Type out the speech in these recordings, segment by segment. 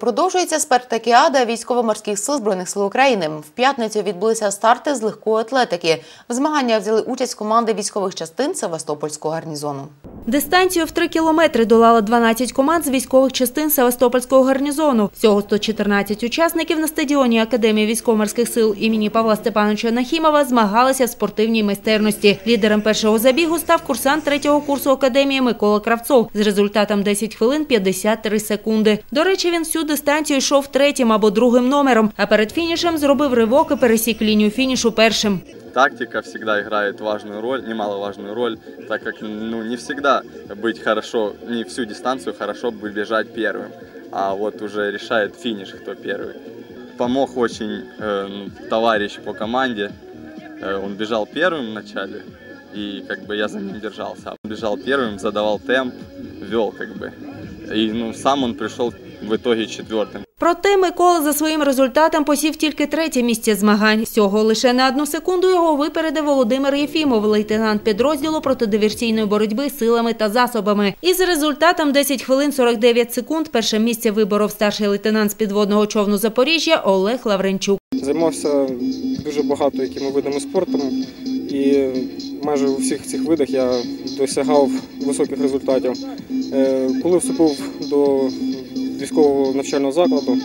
Продовжується спартакіада військово-морських сил збройних сил України. В п'ятницю відбулися старти з легкої атлетики. В змаганнях взяли участь команди військових частин Севастопольського гарнізону. Дистанцію в 3 кілометри долало 12 команд з військових частин Севастопольського гарнізону. Всього 114 учасників на стадіоні Академії військово-морських сил імені Павла Степановича Нахімова змагалися в спортивній майстерності. Лідером першого забігу став курсант третього курсу академії Микола Кравцов з результатом 10 хвилин 53 секунди. До речі, він всю дистанцію йшов третім або другим номером, а перед фінішем зробив ривок і пересік лінію фінішу першим. Тактика всегда играет важную роль, немаловажную роль, так как ну, не всегда быть хорошо, не всю дистанцию хорошо бы бежать первым, а вот уже решает финиш, кто первый. Помог очень э, товарищ по команде, э, он бежал первым в начале, и как бы я за ним держался. Он бежал первым, задавал темп, вел как бы. И ну, сам он пришел в итоге четвертым. Проте Микола за своїм результатом посів тільки третє місце змагань. Всього лише на одну секунду його випередив Володимир Єфімов, лейтенант підрозділу протидиверсійної боротьби силами та засобами. Із результатом 10 хвилин 49 секунд перше місце виборов старший лейтенант з підводного човну Запоріжжя Олег Лавренчук. Займався дуже багато якими видами спорту, і майже у всіх цих видах я досягав високих результатів. Е, Коли вступив до військового навчального закладу,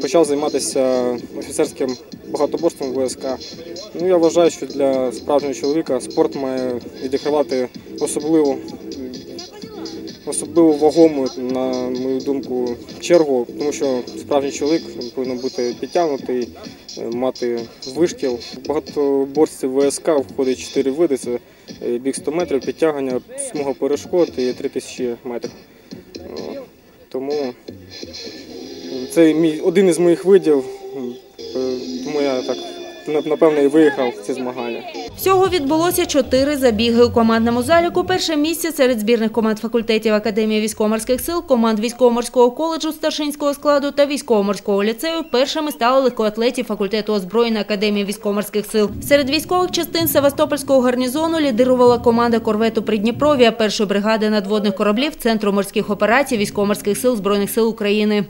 почав займатися офіцерським багатоборством ВСК. Ну, я вважаю, що для справжнього чоловіка спорт має відігравати особливу особливо вагому, на мою думку, чергу, тому що справжній чоловік повинен бути підтягнутий, е, мати вишкіл. Багатоборстві ВСК входить 4 види: це е, біг 100 метрів, підтягання, смуга перешкод і 3000 метрів. Тому це мій один із моїх видів, е, тому я так напевно і виїхав в ці змагання. Всього відбулося чотири забіги у командному заліку. Перше місце серед збірних команд факультетів Академії військово-морських сил, команд військово-морського коледжу старшинського складу та військово-морського ліцею. Першими стали легкоатлетів факультету озброєння Академії військово-морських сил. Серед військових частин Севастопольського гарнізону лідирувала команда корвету Придніпров'я першої бригади надводних кораблів Центру морських операцій військово-морських сил збройних сил України.